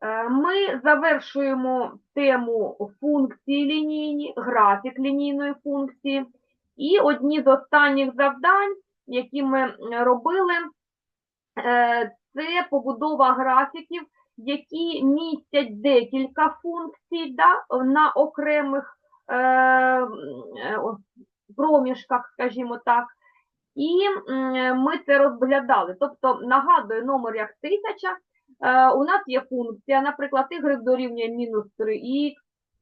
Е, Ми завершуємо тему функції лінійні, графік лінійної функції. І одні з останніх завдань, які ми робили, е, це побудова графіків, які містять декілька функцій да, на окремих е, проміжках, скажімо так. І ми це розглядали. Тобто, нагадую, номер як 1000, е, у нас є функція, наприклад, y дорівнює мінус 3х,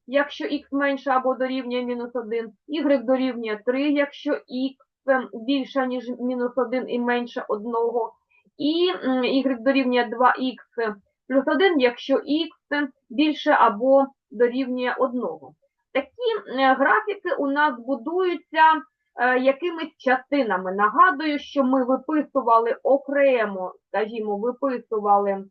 якщо х менше або дорівнює мінус 1, y дорівнює 3, якщо х більше, ніж мінус 1 і менше 1, і y дорівнює 2х плюс 1, якщо х більше або дорівнює 1. Такі е, графіки у нас будуються е, якимись частинами. Нагадую, що ми виписували окремо, скажімо, виписували е,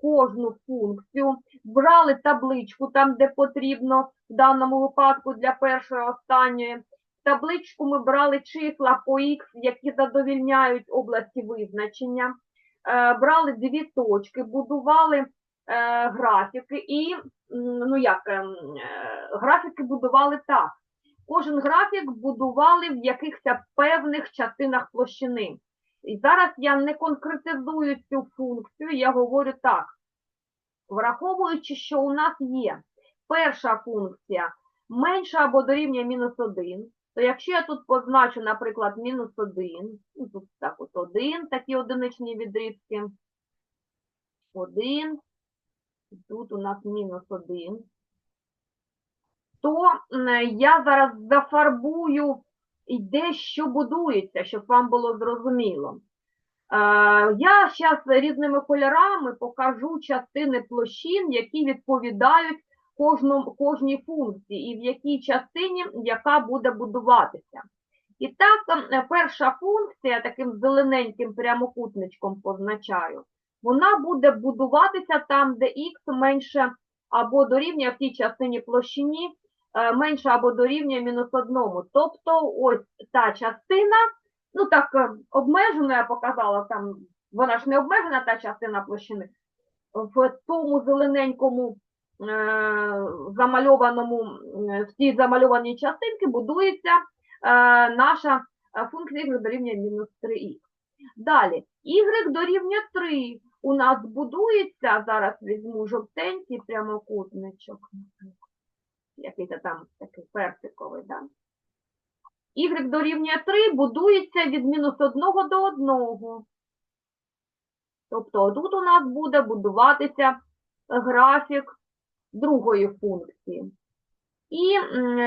кожну функцію, брали табличку там, де потрібно, в даному випадку для першої останньої. Табличку ми брали числа по х, які задовільняють області визначення, е, брали дві точки, будували е, графіки і, ну як, ем, е, графіки будували так. Кожен графік будували в якихось певних частинах площини. І зараз я не конкретизую цю функцію, я говорю так. Враховуючи, що у нас є перша функція менша або дорівнює мінус 1, то якщо я тут позначу, наприклад, мінус 1, ну, тут так от 1, такі одиничні відрізки, 1, тут у нас мінус 1, то я зараз зафарбую і де що будується, щоб вам було зрозуміло. Е, Я зараз різними кольорами покажу частини площин, які відповідають кожному, кожній функції, і в якій частині яка буде будуватися. І так, е, перша функція, таким зелененьким прямокутничком позначаю, вона буде будуватися там, де х менше або дорівнює в тій частині площині, менше або дорівнює мінус одному. Тобто ось та частина, ну так е, обмежено я показала, там вона ж не обмежена та частина площини. В тому зелененькому е, замальованому, в цій замальованій частинці будується е, наша е, функція y дорівнює мінус 3х. Далі, y дорівнює 3 у нас будується, зараз візьму жовтенький прямокутничок, який то там такий персиковий, да? y дорівнює 3 будується від мінус 1 до 1. Тобто тут у нас буде будуватися графік другої функції. І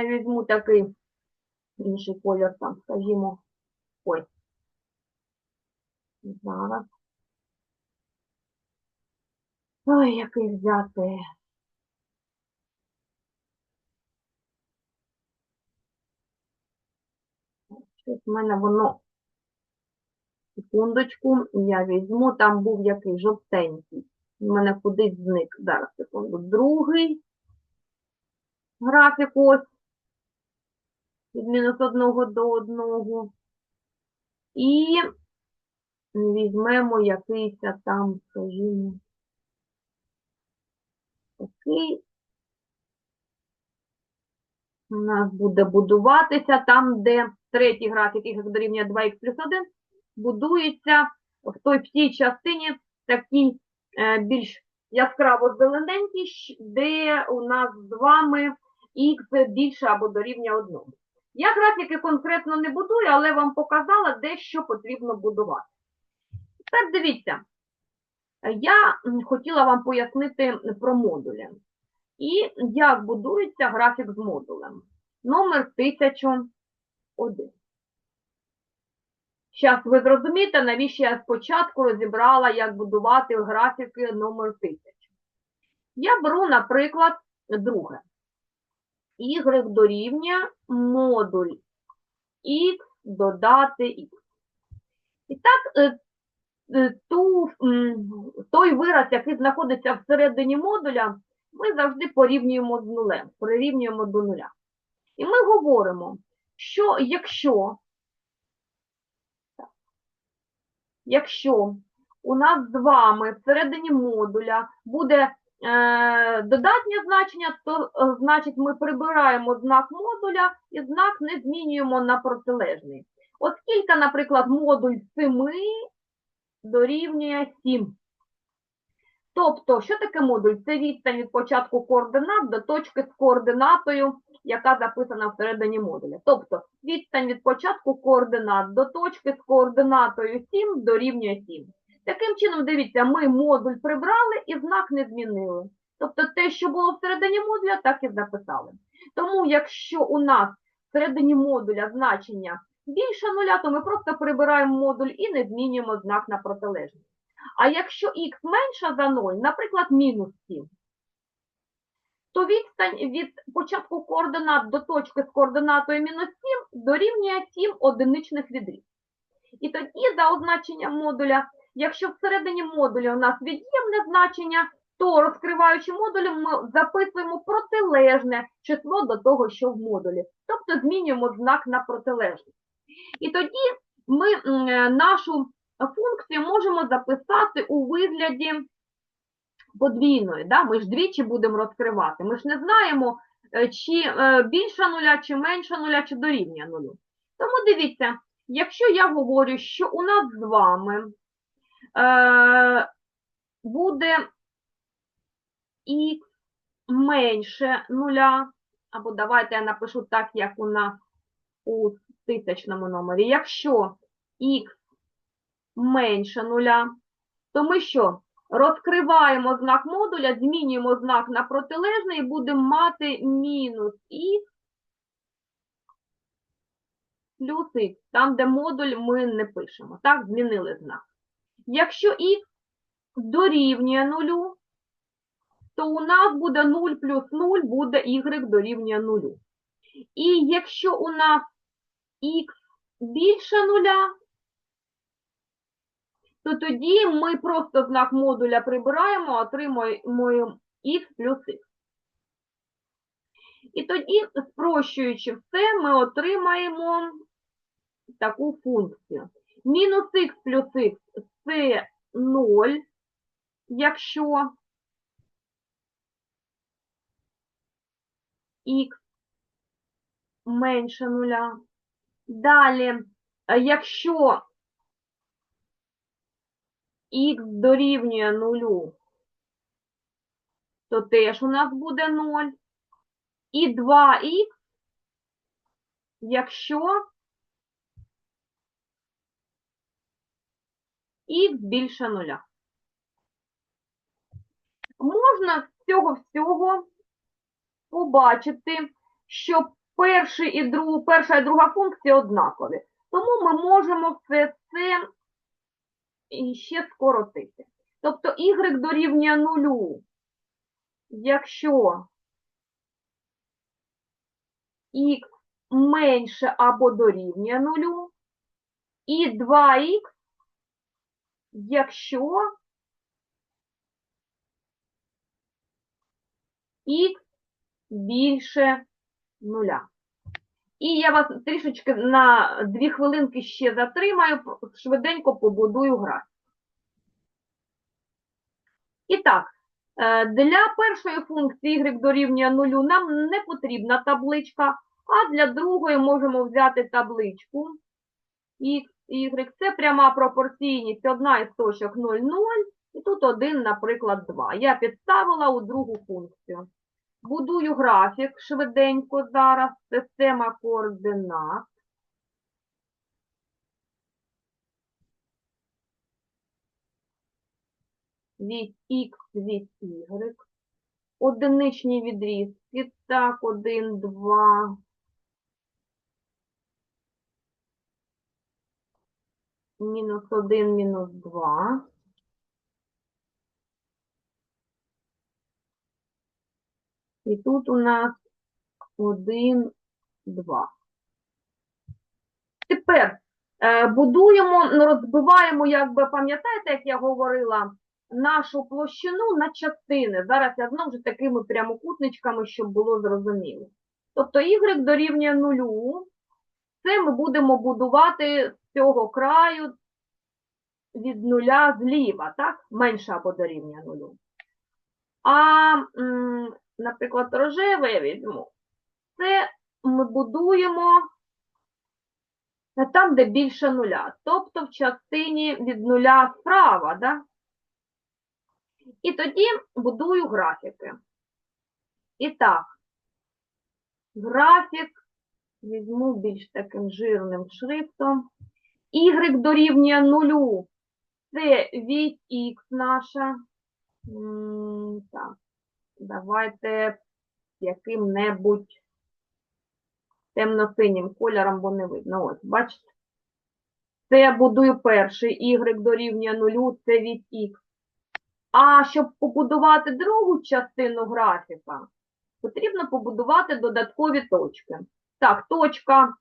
візьму такий інший колір, там, скажімо, ось. Зараз. Ой, який взяти. Щось в мене воно. Секундочку, я візьму, там був який жовтенький. У мене кудись зник. Зараз, секунду. Другий графік ось. Від мінус одного до одного. І візьмемо якийсь там, скажімо, такий. У нас буде будуватися там, де третій графік y дорівнює 2х плюс 1, будується в той в тій частині такий е, більш яскраво зелененький, де у нас з вами х більше або дорівнює 1. Я графіки конкретно не будую, але вам показала, де що потрібно будувати. Тепер дивіться, я хотіла вам пояснити про модулі. І як будується графік з модулем. Номер 1001. Зараз ви зрозумієте, навіщо я спочатку розібрала, як будувати графіки номер 1000. Я беру, наприклад, друге. Y дорівнює модуль x додати x. І так, е, е, ту, той вираз, який знаходиться всередині модуля, ми завжди порівнюємо з нулем, прирівнюємо до нуля. І ми говоримо, що якщо, якщо у нас з вами всередині модуля буде е, додатнє значення, то е, значить ми прибираємо знак модуля і знак не змінюємо на протилежний. Оскільки, наприклад, модуль 7 дорівнює 7. Тобто, що таке модуль? Це відстань від початку координат до точки з координатою, яка записана всередині модуля. Тобто, відстань від початку координат до точки з координатою 7 дорівнює 7. Таким чином, дивіться, ми модуль прибрали і знак не змінили. Тобто те, що було всередині модуля, так і записали. Тому, якщо у нас всередині модуля значення більше нуля, то ми просто прибираємо модуль і не змінюємо знак на протилежний. А якщо х менше за 0, наприклад, мінус 7, то відстань від початку координат до точки з координатою мінус 7 дорівнює 7 одиничних відрізків. І тоді за означенням модуля, якщо всередині модуля у нас від'ємне значення, то розкриваючи модулі, ми записуємо протилежне число до того, що в модулі. Тобто змінюємо знак на протилежний. І тоді ми е, нашу функцію можемо записати у вигляді подвійної. Да? Ми ж двічі будемо розкривати. Ми ж не знаємо, е, чи е, більше нуля, чи менше нуля, чи дорівнює нулю. Тому дивіться, якщо я говорю, що у нас з вами е, буде х менше нуля, або давайте я напишу так, як у нас у тисячному номері. Якщо х менше нуля, то ми що? Розкриваємо знак модуля, змінюємо знак на протилежний і будемо мати мінус х плюс х. Там, де модуль, ми не пишемо. Так, змінили знак. Якщо х дорівнює нулю, то у нас буде 0 плюс 0, буде y дорівнює нулю. І якщо у нас х більше нуля, то тоді ми просто знак модуля прибираємо, отримуємо х плюс х. І тоді, спрощуючи все, ми отримаємо таку функцію. Мінус х плюс х – це 0, якщо х менше нуля. Далі, якщо х дорівнює нулю, то теж у нас буде 0. І 2х, якщо х більше нуля. Можна з цього всього побачити, що перший і друг, перша і друга функція однакові. Тому ми можемо все це ще скоротити. Тобто y дорівнює нулю, якщо х менше або дорівнює нулю, і 2х, якщо х більше нуля. І я вас трішечки на дві хвилинки ще затримаю, швиденько побудую графік. І так, е, для першої функції y дорівнює нулю нам не потрібна табличка, а для другої можемо взяти табличку y. Це пряма пропорційність, одна із точок 0, 0, і тут один, наприклад, 2. Я підставила у другу функцію. Будую графік швиденько зараз, система координат. Від Х від Y. Одиничні відрізки. Так, 1, 2. Мінус 1, мінус 2. І тут у нас 1, 2. Тепер е, будуємо, ну, розбиваємо, як би пам'ятаєте, як я говорила, нашу площину на частини. Зараз я знову ж такими прямокутничками, щоб було зрозуміло. Тобто y дорівнює нулю. Це ми будемо будувати з цього краю від нуля зліва, так? Менше або дорівнює нулю. А, наприклад, рожеве візьму. Це ми будуємо там, де більше нуля, тобто в частині від нуля справа, да? І тоді будую графіки. І так, графік візьму більш таким жирним шрифтом. Y дорівнює нулю. Це від Х наша. Так, давайте яким-небудь темно-синім кольором, бо не видно. Ось, бачите? Це я будую перший, y дорівнює нулю, це від х. А щоб побудувати другу частину графіка, потрібно побудувати додаткові точки. Так, точка,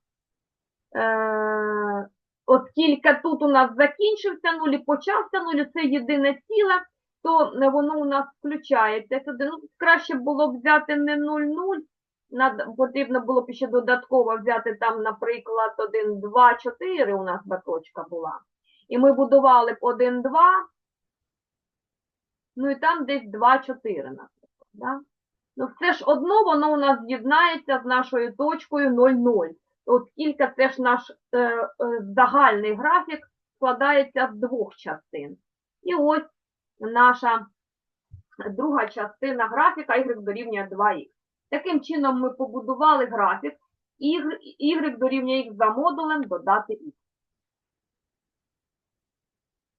е, оскільки тут у нас закінчився нуль і почався нуль, це єдине ціле, то воно у нас включається сюди. Ну, краще було б взяти не 0,0, над- потрібно було б ще додатково взяти там, наприклад, 1, 2, 4 у нас би точка була. І ми будували б 1, 2, ну і там десь 2, 4, наприклад. Да? Ну все ж одно воно у нас з'єднається з нашою точкою 0, 0. Оскільки це ж наш е, е, загальний графік складається з двох частин. І ось наша друга частина графіка y дорівнює 2х. Таким чином ми побудували графік y, дорівнює х за модулем додати х.